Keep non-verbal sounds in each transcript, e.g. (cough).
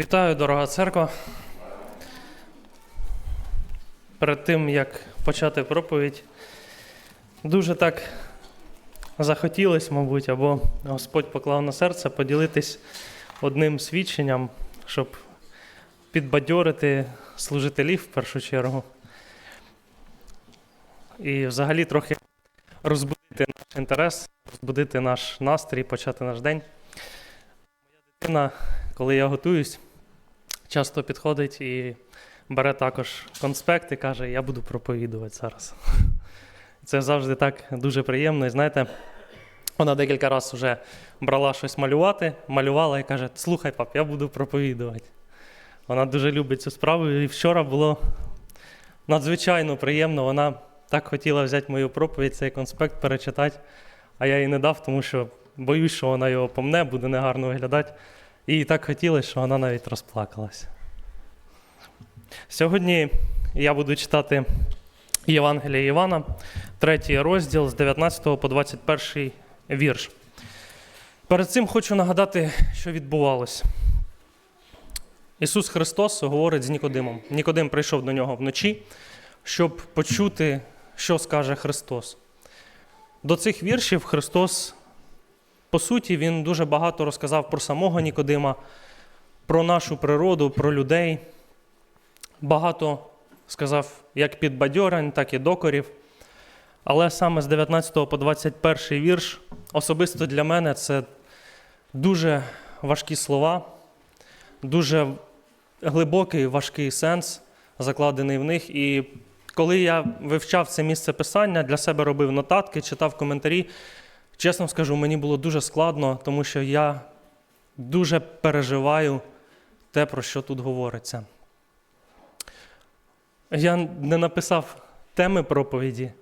Вітаю, дорога церква. Перед тим, як почати проповідь, дуже так захотілося, мабуть, або Господь поклав на серце поділитись одним свідченням, щоб підбадьорити служителів в першу чергу. І взагалі трохи розбудити наш інтерес, розбудити наш настрій, почати наш день. Моя дитина, коли я готуюсь, часто підходить і бере також конспект і каже: Я буду проповідувати зараз. (laughs) Це завжди так дуже приємно. І знаєте, вона декілька разів вже брала щось малювати, малювала і каже: Слухай, пап, я буду проповідувати. Вона дуже любить цю справу. І вчора було надзвичайно приємно. Вона так хотіла взяти мою проповідь, цей конспект перечитати, а я їй не дав, тому що боюсь, що вона його помне, буде негарно виглядати. І так хотілося, що вона навіть розплакалась. Сьогодні я буду читати Євангелія Івана, третій розділ з 19 по 21 вірш. Перед цим хочу нагадати, що відбувалося. Ісус Христос говорить з Нікодимом. Нікодим прийшов до нього вночі, щоб почути, що скаже Христос. До цих віршів Христос, по суті, Він дуже багато розказав про самого Нікодима, про нашу природу, про людей. Багато сказав як підбадьорень, так і докорів. Але саме з 19 по 21 вірш особисто для мене це дуже важкі слова, дуже глибокий, важкий сенс, закладений в них. І коли я вивчав це місце писання, для себе робив нотатки, читав коментарі, чесно скажу, мені було дуже складно, тому що я дуже переживаю те, про що тут говориться. Я не написав теми проповіді,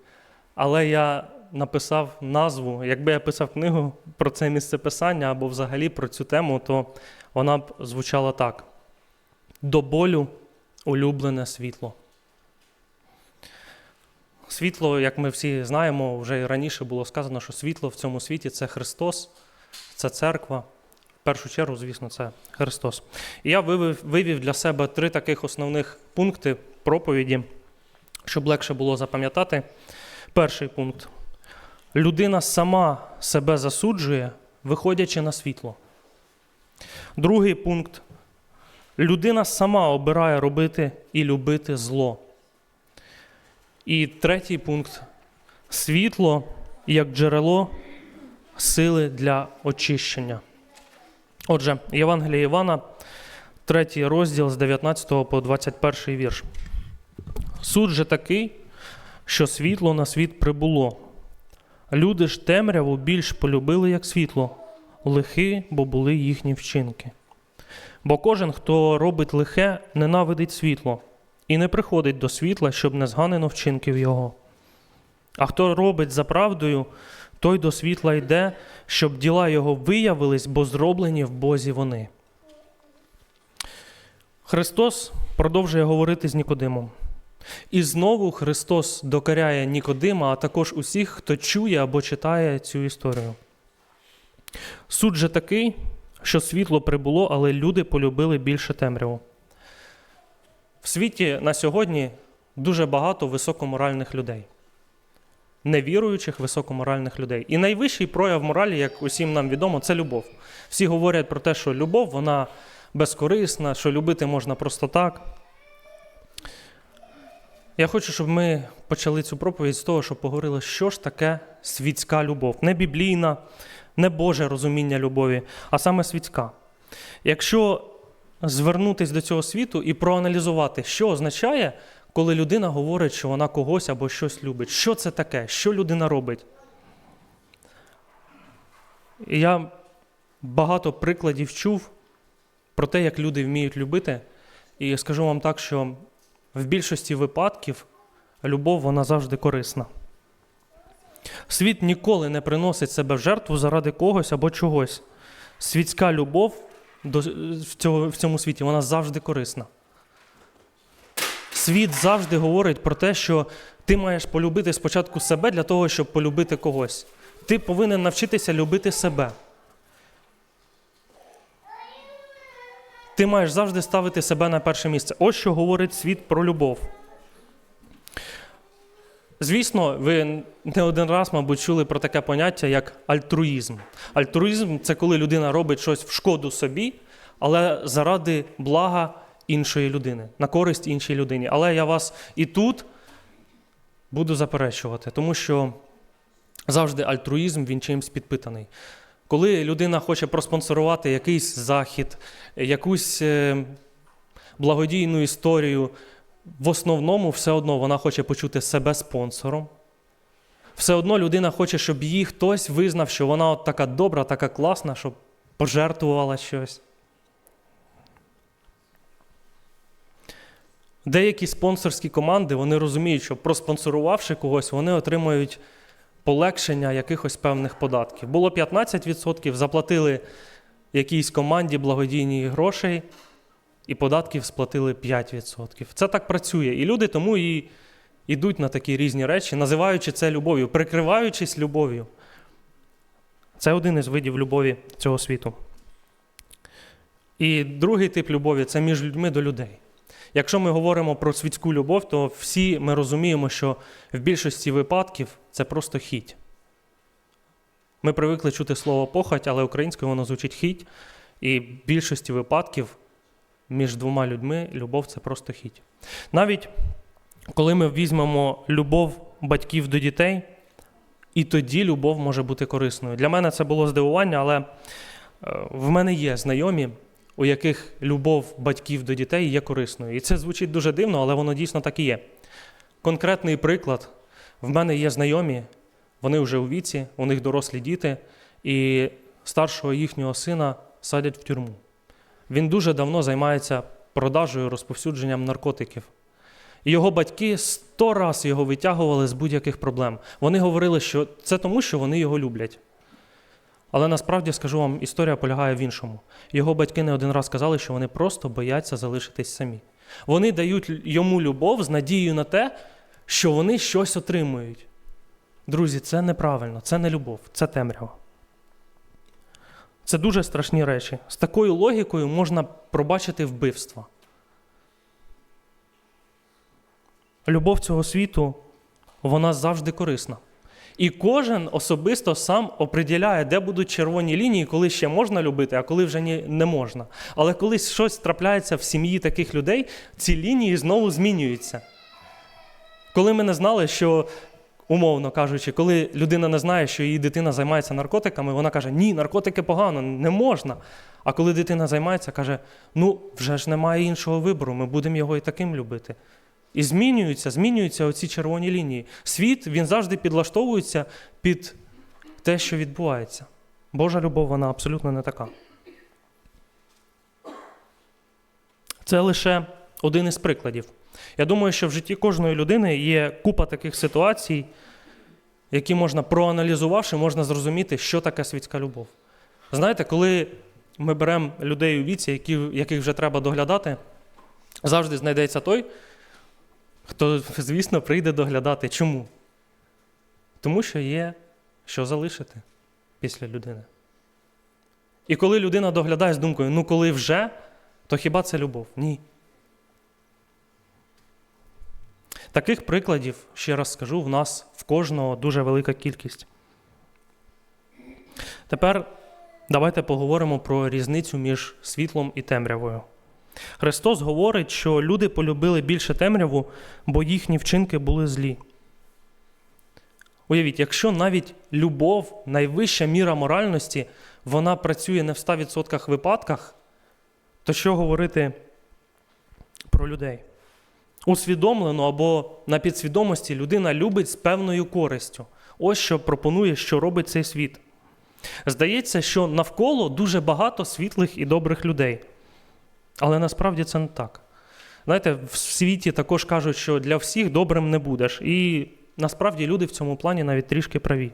але я написав назву. Якби я писав книгу про це місце писання або взагалі про цю тему, то вона б звучала так: до болю улюблене світло. Світло, як ми всі знаємо, вже і раніше було сказано, що світло в цьому світі це Христос, це церква. В першу чергу, звісно, це Христос. І я вивів, вивів для себе три таких основних пункти проповіді, щоб легше було запам'ятати. Перший пункт. Людина сама себе засуджує, виходячи на світло. Другий пункт. Людина сама обирає робити і любити зло. І третій пункт світло як джерело сили для очищення. Отже, Євангелія Івана, третій розділ з 19 по 21 вірш. Суд же такий, що світло на світ прибуло. Люди ж темряву більш полюбили, як світло, лихи, бо були їхні вчинки. Бо кожен, хто робить лихе, ненавидить світло і не приходить до світла, щоб не зганено вчинків його. А хто робить за правдою, той до світла йде, щоб діла його виявились, бо зроблені в Бозі вони. Христос продовжує говорити з Нікодимом. І знову Христос докоряє Нікодима, а також усіх, хто чує або читає цю історію. Суд же такий, що світло прибуло, але люди полюбили більше темряву. В світі на сьогодні дуже багато високоморальних людей, невіруючих високоморальних людей. І найвищий прояв моралі, як усім нам відомо, це любов. Всі говорять про те, що любов вона безкорисна, що любити можна просто так. Я хочу, щоб ми почали цю проповідь з того, щоб поговорили, що ж таке світська любов. Не біблійна, не Боже розуміння любові, а саме світська. Якщо звернутися до цього світу і проаналізувати, що означає, коли людина говорить, що вона когось або щось любить. Що це таке? Що людина робить? Я багато прикладів чув про те, як люди вміють любити. І скажу вам так, що в більшості випадків любов вона завжди корисна. Світ ніколи не приносить себе в жертву заради когось або чогось. Світська любов в, цього, в цьому світі вона завжди корисна. Світ завжди говорить про те, що ти маєш полюбити спочатку себе для того, щоб полюбити когось. Ти повинен навчитися любити себе. Ти маєш завжди ставити себе на перше місце. Ось що говорить світ про любов. Звісно, ви не один раз, мабуть, чули про таке поняття, як альтруїзм. Альтруїзм це коли людина робить щось в шкоду собі, але заради блага іншої людини, на користь іншій людині. Але я вас і тут буду заперечувати, тому що завжди альтруїзм він чимсь підпитаний. Коли людина хоче проспонсорувати якийсь захід, якусь е, благодійну історію, в основному все одно вона хоче почути себе спонсором. Все одно людина хоче, щоб її хтось визнав, що вона от така добра, така класна, щоб пожертвувала щось. Деякі спонсорські команди вони розуміють, що проспонсорувавши когось, вони отримують полегшення якихось певних податків. Було 15%, заплатили якійсь команді благодійні грошей, і податків сплатили 5%. Це так працює. І люди тому і йдуть на такі різні речі, називаючи це любов'ю, прикриваючись любов'ю. Це один із видів любові цього світу. І другий тип любові це між людьми до людей. Якщо ми говоримо про світську любов, то всі ми розуміємо, що в більшості випадків це просто хіть. Ми привикли чути слово похоть, але українською воно звучить хіть. І в більшості випадків між двома людьми любов це просто хіть. Навіть коли ми візьмемо любов батьків до дітей, і тоді любов може бути корисною. Для мене це було здивування, але е, в мене є знайомі, у яких любов батьків до дітей є корисною. І це звучить дуже дивно, але воно дійсно так і є. Конкретний приклад: в мене є знайомі, вони вже у віці, у них дорослі діти, і старшого їхнього сина садять в тюрму. Він дуже давно займається продажею, розповсюдженням наркотиків. І його батьки сто раз його витягували з будь-яких проблем. Вони говорили, що це тому, що вони його люблять. Але насправді скажу вам, історія полягає в іншому. Його батьки не один раз казали, що вони просто бояться залишитись самі. Вони дають йому любов з надією на те, що вони щось отримують. Друзі, це неправильно, це не любов, це темрява. Це дуже страшні речі. З такою логікою можна пробачити вбивства. Любов цього світу, вона завжди корисна. І кожен особисто сам оприділяє, де будуть червоні лінії, коли ще можна любити, а коли вже не можна. Але коли щось трапляється в сім'ї таких людей, ці лінії знову змінюються. Коли ми не знали, що, умовно кажучи, коли людина не знає, що її дитина займається наркотиками, вона каже, ні, наркотики погано, не можна. А коли дитина займається, каже, ну вже ж немає іншого вибору, ми будемо його і таким любити. І змінюються, змінюються оці червоні лінії. Світ він завжди підлаштовується під те, що відбувається. Божа любов, вона абсолютно не така. Це лише один із прикладів. Я думаю, що в житті кожної людини є купа таких ситуацій, які можна, проаналізувавши, можна зрозуміти, що таке світська любов. Знаєте, коли ми беремо людей у віці, які, яких вже треба доглядати, завжди знайдеться той, хто, звісно, прийде доглядати. Чому? Тому що є що залишити після людини. І коли людина доглядає з думкою, ну коли вже, то хіба це любов? Ні. Таких прикладів, ще раз скажу, в нас в кожного дуже велика кількість. Тепер давайте поговоримо про різницю між світлом і темрявою. Христос говорить, що люди полюбили більше темряву, бо їхні вчинки були злі. Уявіть, якщо навіть любов, найвища міра моральності, вона працює не в 100% випадках, то що говорити про людей? Усвідомлено або на підсвідомості людина любить з певною користю. Ось що пропонує, що робить цей світ. Здається, що навколо дуже багато світлих і добрих людей. Але насправді це не так. Знаєте, в світі також кажуть, що для всіх добрим не будеш. І насправді люди в цьому плані навіть трішки праві.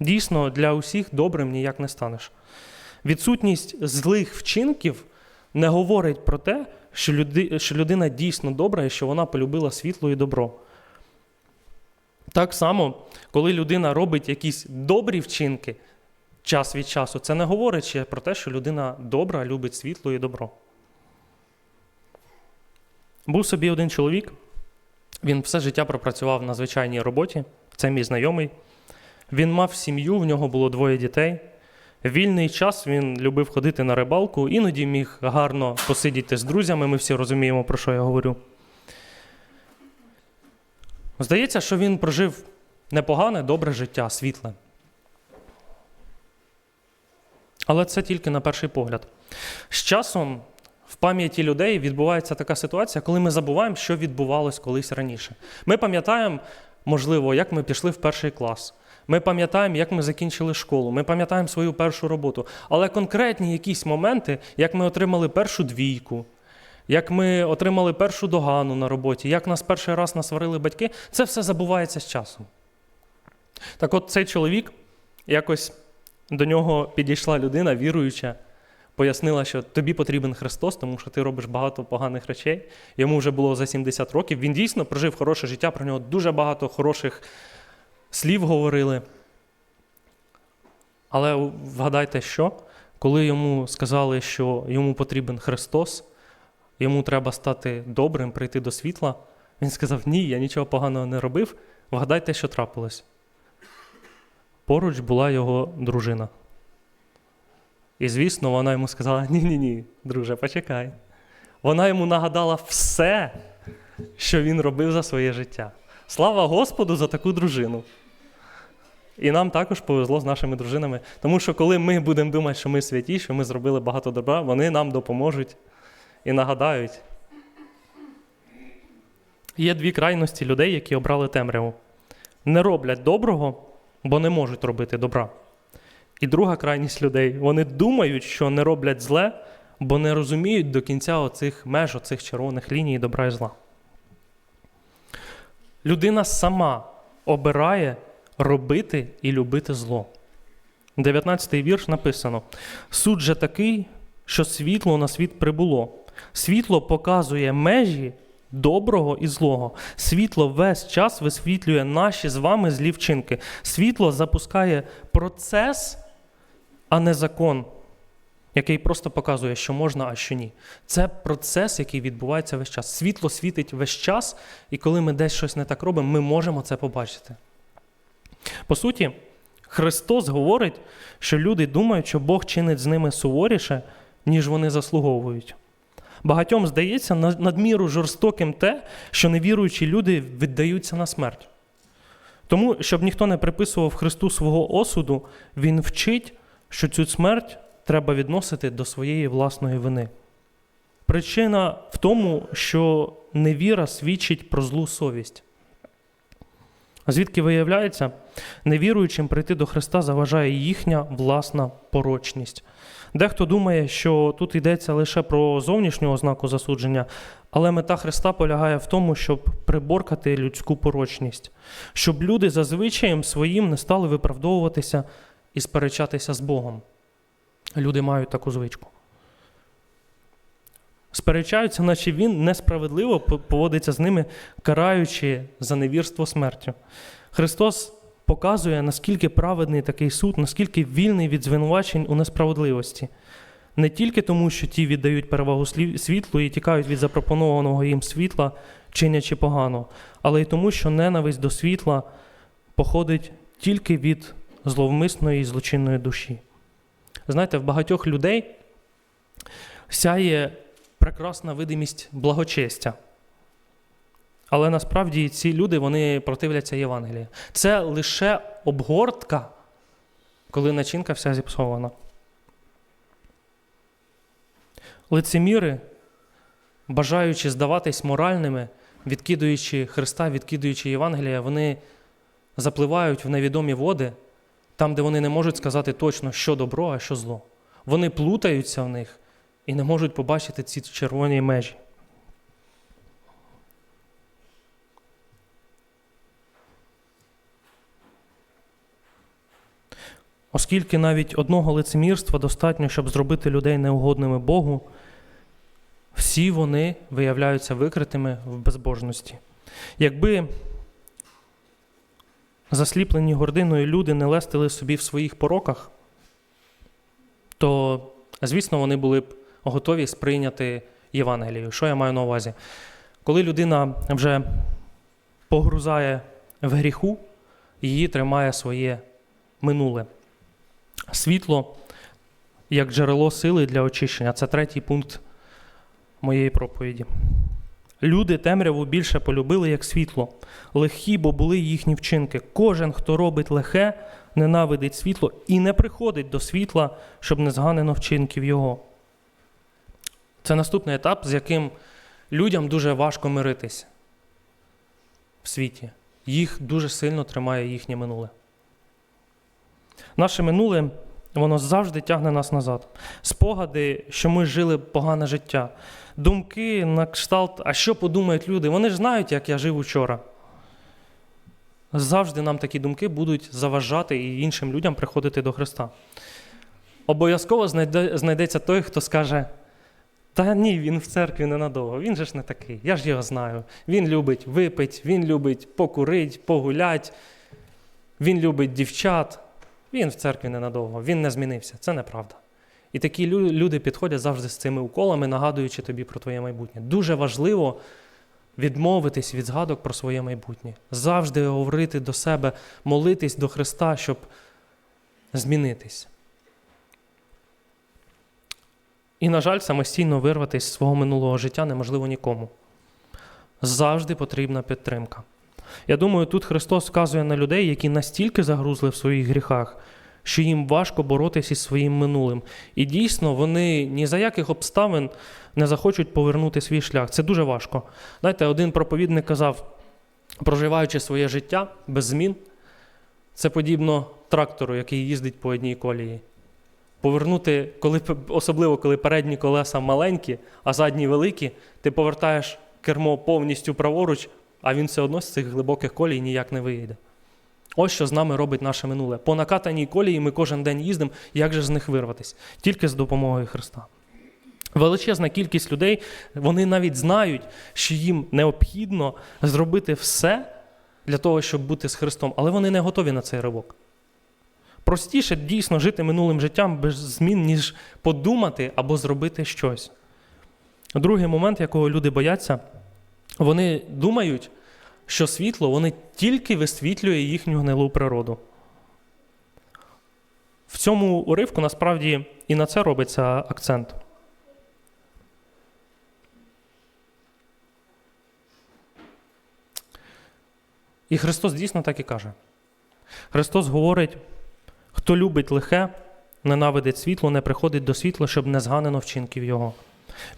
Дійсно, для усіх добрим ніяк не станеш. Відсутність злих вчинків не говорить про те, що, люди, що людина дійсно добра і що вона полюбила світло і добро. Так само, коли людина робить якісь добрі вчинки час від часу, це не говорить ще про те, що людина добра, любить світло і добро. Був собі один чоловік, він все життя пропрацював на звичайній роботі, це мій знайомий. Він мав сім'ю, в нього було двоє дітей. Вільний час він любив ходити на рибалку, іноді міг гарно посидіти з друзями, ми всі розуміємо, про що я говорю. Здається, що він прожив непогане, добре життя, світле. Але це тільки на перший погляд. З часом в пам'яті людей відбувається така ситуація, коли ми забуваємо, що відбувалось колись раніше. Ми пам'ятаємо, можливо, як ми пішли в перший клас. Ми пам'ятаємо, як ми закінчили школу, ми пам'ятаємо свою першу роботу. Але конкретні якісь моменти, як ми отримали першу двійку, як ми отримали першу догану на роботі, як нас перший раз насварили батьки, це все забувається з часом. Так от цей чоловік якось до нього підійшла людина, віруюча, пояснила, що тобі потрібен Христос, тому що ти робиш багато поганих речей. Йому вже було за 70 років. Він дійсно прожив хороше життя, про нього дуже багато хороших слів говорили. Але вгадайте, що? Коли йому сказали, що йому потрібен Христос, йому треба стати добрим, прийти до світла, він сказав: Ні, я нічого поганого не робив. Вгадайте, що трапилось. Поруч була його дружина. І, звісно, вона йому сказала: ні-ні ні, друже, почекай. Вона йому нагадала все, що він робив за своє життя. Слава Господу за таку дружину. І нам також повезло з нашими дружинами, тому що коли ми будемо думати, що ми святі, що ми зробили багато добра, вони нам допоможуть і нагадають. Є дві крайності людей, які обрали темряву. Не роблять доброго, бо не можуть робити добра. І друга крайність людей вони думають, що не роблять зле, бо не розуміють до кінця оцих меж, оцих червоних ліній добра і зла. Людина сама обирає робити і любити зло. 19-й вірш написано: Суд же такий, що світло на світ прибуло. Світло показує межі доброго і злого. Світло весь час висвітлює наші з вами злі вчинки. Світло запускає процес, а не закон, який просто показує, що можна, а що ні. Це процес, який відбувається весь час. Світло світить весь час, і коли ми десь щось не так робимо, ми можемо це побачити. По суті, Христос говорить, що люди думають, що Бог чинить з ними суворіше, ніж вони заслуговують. Багатьом здається надміру жорстоким те, що невіруючі люди віддаються на смерть. Тому, щоб ніхто не приписував Христу свого осуду, Він вчить, що цю смерть треба відносити до своєї власної вини. Причина в тому, що невіра свідчить про злу совість. Звідки виявляється, невіруючим прийти до Христа заважає їхня власна порочність. Дехто думає, що тут йдеться лише про зовнішню ознаку засудження, але мета Христа полягає в тому, щоб приборкати людську порочність, щоб люди за своїм не стали виправдовуватися і сперечатися з Богом. Люди мають таку звичку. Сперечаються, наче він несправедливо поводиться з ними, караючи за невірство смертю. Христос показує, наскільки праведний такий суд, наскільки вільний від звинувачень у несправедливості. Не тільки тому, що ті віддають перевагу світлу і тікають від запропонованого їм світла, чинячи погано, але й тому, що ненависть до світла походить тільки від зловмисної і злочинної душі. Знаєте, в багатьох людей сяє прекрасна видимість благочестя. Але насправді ці люди вони противляться Євангелії. Це лише обгортка, коли начинка вся зіпсована. Лицеміри, бажаючи здаватись моральними, відкидуючи Христа, відкидуючи Євангелія, вони запливають в невідомі води, там, де вони не можуть сказати точно, що добро, а що зло. Вони плутаються в них і не можуть побачити ці червоні межі. Оскільки навіть одного лицемірства достатньо, щоб зробити людей неугодними Богу, всі вони виявляються викритими в безбожності. Якби засліплені гординою люди не лестили собі в своїх пороках, то, звісно, вони були б готові сприйняти Євангелію. Що я маю на увазі? Коли людина вже погрузає в гріху, її тримає своє минуле. Світло як джерело сили для очищення. Це третій пункт моєї проповіді. Люди темряву більше полюбили, як світло. Легкі, бо були їхні вчинки. Кожен, хто робить лихе, ненавидить світло і не приходить до світла, щоб не зганено вчинків його. Це наступний етап, з яким людям дуже важко миритися в світі. Їх дуже сильно тримає їхнє минуле. Наше минуле, воно завжди тягне нас назад. Спогади, що ми жили погане життя, думки на кшталт, а що подумають люди? Вони ж знають, як я жив учора. Завжди нам такі думки будуть заважати і іншим людям приходити до Христа. Обов'язково знайде, знайдеться той, хто скаже: Та ні, він в церкві ненадовго, він же ж не такий, я ж його знаю. Він любить випить, він любить покурить, погулять, він любить дівчат. Він в церкві ненадовго, він не змінився. Це неправда. І такі люди підходять завжди з цими уколами, нагадуючи тобі про твоє майбутнє. Дуже важливо відмовитись від згадок про своє майбутнє. Завжди говорити до себе, молитись до Христа, щоб змінитись. І, на жаль, самостійно вирватися з свого минулого життя неможливо нікому. Завжди потрібна підтримка. Я думаю, тут Христос вказує на людей, які настільки загрузли в своїх гріхах, що їм важко боротися із своїм минулим. І дійсно, вони ні за яких обставин не захочуть повернути свій шлях. Це дуже важко. Знаєте, один проповідник казав, проживаючи своє життя без змін, це подібно трактору, який їздить по одній колії. Повернути, коли, особливо коли передні колеса маленькі, а задні великі, ти повертаєш кермо повністю праворуч, а він все одно з цих глибоких колій ніяк не виїде. Ось що з нами робить наше минуле. По накатаній колії ми кожен день їздимо, як же з них вирватися? Тільки з допомогою Христа. Величезна кількість людей, вони навіть знають, що їм необхідно зробити все для того, щоб бути з Христом, але вони не готові на цей ривок. Простіше дійсно жити минулим життям без змін, ніж подумати або зробити щось. Другий момент, якого люди бояться, вони думають, що світло вони тільки висвітлює їхню гнилу природу. В цьому уривку насправді і на це робиться акцент. І Христос дійсно так і каже. Христос говорить: хто любить лихе, ненавидить світло, не приходить до світла, щоб не зганено вчинків його.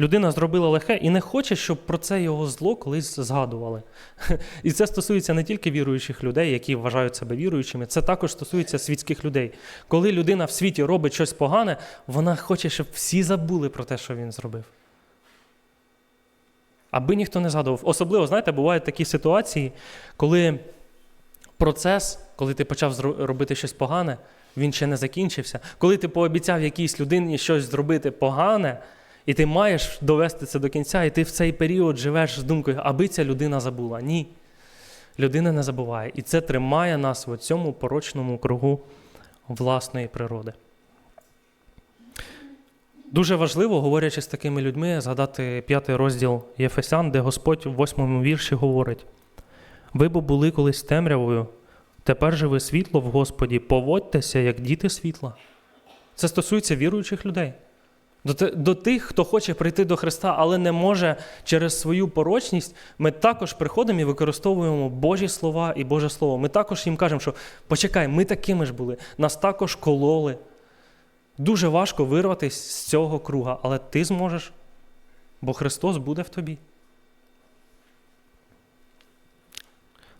Людина зробила лихе і не хоче, щоб про це його зло колись згадували. (laughs) І це стосується не тільки віруючих людей, які вважають себе віруючими, це також стосується світських людей. Коли людина в світі робить щось погане, вона хоче, щоб всі забули про те, що він зробив. Аби ніхто не згадував. Особливо, знаєте, бувають такі ситуації, коли процес, коли ти почав робити щось погане, він ще не закінчився. Коли ти пообіцяв якійсь людині щось зробити погане, і ти маєш довести це до кінця, і ти в цей період живеш з думкою, аби ця людина забула. Ні. Людина не забуває. І це тримає нас в цьому порочному кругу власної природи. Дуже важливо, говорячи з такими людьми, згадати п'ятий розділ Єфесян, де Господь в восьмому вірші говорить: ви бо були колись темрявою, тепер же ви світло в Господі, поводьтеся, як діти світла. Це стосується віруючих людей. До, тих, хто хоче прийти до Христа, але не може через свою порочність, ми також приходимо і використовуємо Божі слова і Боже Слово. Ми також їм кажемо, що почекай, ми такими ж були, нас також кололи. Дуже важко вирватися з цього круга, але ти зможеш, бо Христос буде в тобі.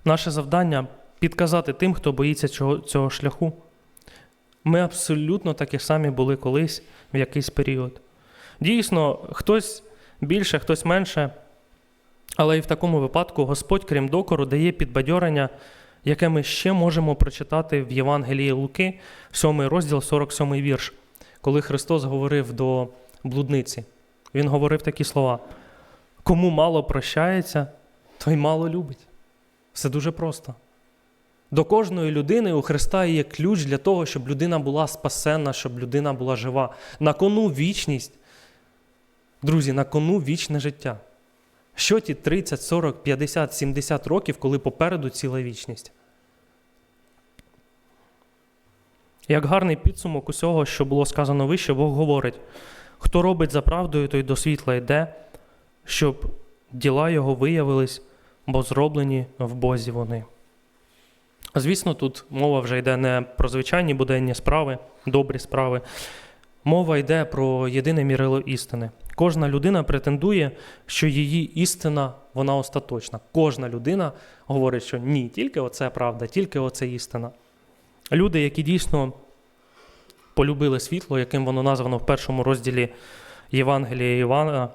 Наше завдання підказати тим, хто боїться цього шляху. Ми абсолютно такі самі були колись в якийсь період. Дійсно, хтось більше, хтось менше, але і в такому випадку Господь, крім докору, дає підбадьорення, яке ми ще можемо прочитати в Євангелії Луки, 7 розділ, 47 вірш, коли Христос говорив до блудниці. Він говорив такі слова: кому мало прощається, той мало любить. Все дуже просто. До кожної людини у Христа є ключ для того, щоб людина була спасенна, щоб людина була жива. На кону вічність. Друзі, на кону вічне життя. Що ті 30, 40, 50, 70 років, коли попереду ціла вічність? Як гарний підсумок усього, що було сказано вище, Бог говорить: хто робить за правдою, той до світла йде, щоб діла його виявились, бо зроблені в Бозі вони. Звісно, тут мова вже йде не про звичайні буденні справи, добрі справи. Мова йде про єдине мірило істини. Кожна людина претендує, що її істина вона остаточна. Кожна людина говорить, що ні, тільки оце правда, тільки оце істина. Люди, які дійсно полюбили світло, яким воно названо в першому розділі Євангелія Івана,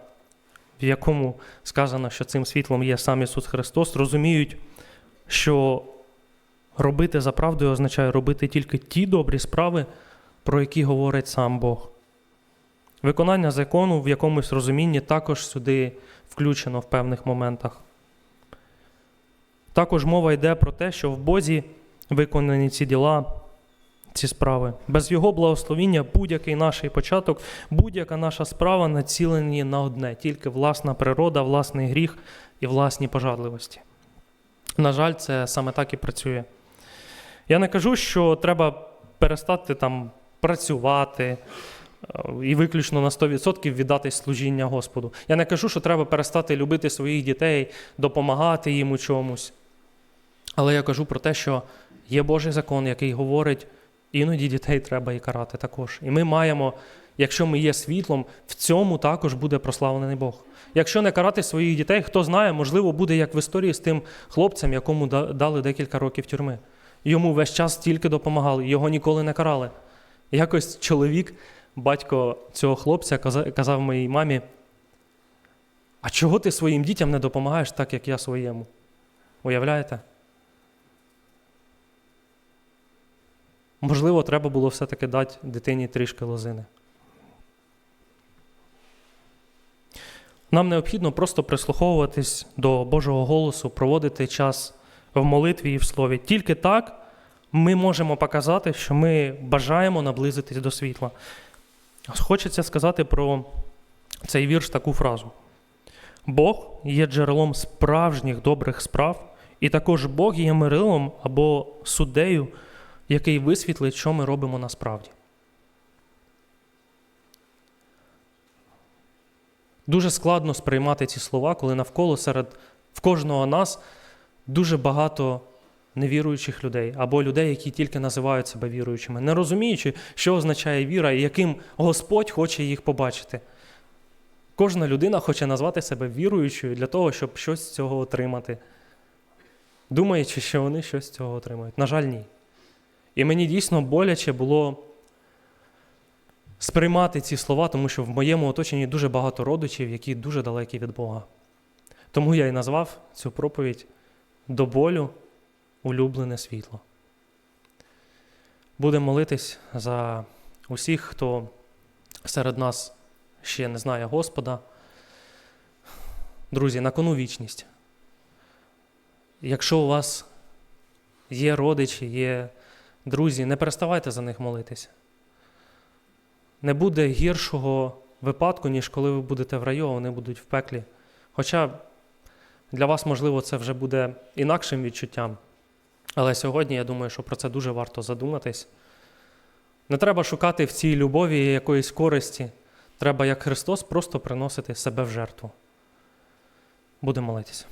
в якому сказано, що цим світлом є сам Ісус Христос, розуміють, що робити за правдою означає робити тільки ті добрі справи, про які говорить сам Бог. Виконання закону в якомусь розумінні також сюди включено в певних моментах. Також мова йде про те, що в Бозі виконані ці діла, ці справи. Без Його благословіння будь-який наш початок, будь-яка наша справа націлені на одне, тільки власна природа, власний гріх і власні пожадливості. На жаль, це саме так і працює. Я не кажу, що треба перестати там працювати е, і виключно на 100% віддати служіння Господу. Я не кажу, що треба перестати любити своїх дітей, допомагати їм у чомусь. Але я кажу про те, що є Божий закон, який говорить, іноді дітей треба і карати також. І ми маємо, якщо ми є світлом, в цьому також буде прославлений Бог. Якщо не карати своїх дітей, хто знає, можливо, буде як в історії з тим хлопцем, якому дали декілька років тюрми. Йому весь час тільки допомагали, його ніколи не карали. Якось чоловік, батько цього хлопця, казав моїй мамі: А чого ти своїм дітям не допомагаєш так, як я своєму? Уявляєте? Можливо, треба було все-таки дати дитині трішки лозини. Нам необхідно просто прислуховуватись до Божого голосу, проводити час в молитві і в слові. Тільки так ми можемо показати, що ми бажаємо наблизитись до світла. Хочеться сказати про цей вірш таку фразу: Бог є джерелом справжніх добрих справ, і також Бог є мирилом або суддею, який висвітлить, що ми робимо насправді. Дуже складно сприймати ці слова, коли навколо серед в кожного нас дуже багато невіруючих людей або людей, які тільки називають себе віруючими, не розуміючи, що означає віра і яким Господь хоче їх побачити. Кожна людина хоче назвати себе віруючою для того, щоб щось з цього отримати, думаючи, що вони щось з цього отримають. На жаль, ні. І мені дійсно боляче було сприймати ці слова, тому що в моєму оточенні дуже багато родичів, які дуже далекі від Бога. Тому я і назвав цю проповідь до болю улюблене світло. Будемо молитись за усіх, хто серед нас ще не знає Господа. Друзі, на кону вічність. Якщо у вас є родичі, є друзі, не переставайте за них молитися. Не буде гіршого випадку, ніж коли ви будете в раю, а вони будуть в пеклі. Хоча для вас, можливо, це вже буде інакшим відчуттям. Але сьогодні я думаю, що про це дуже варто задуматись. Не треба шукати в цій любові якоїсь користі. Треба, як Христос, просто приносити себе в жертву. Будемо молитися.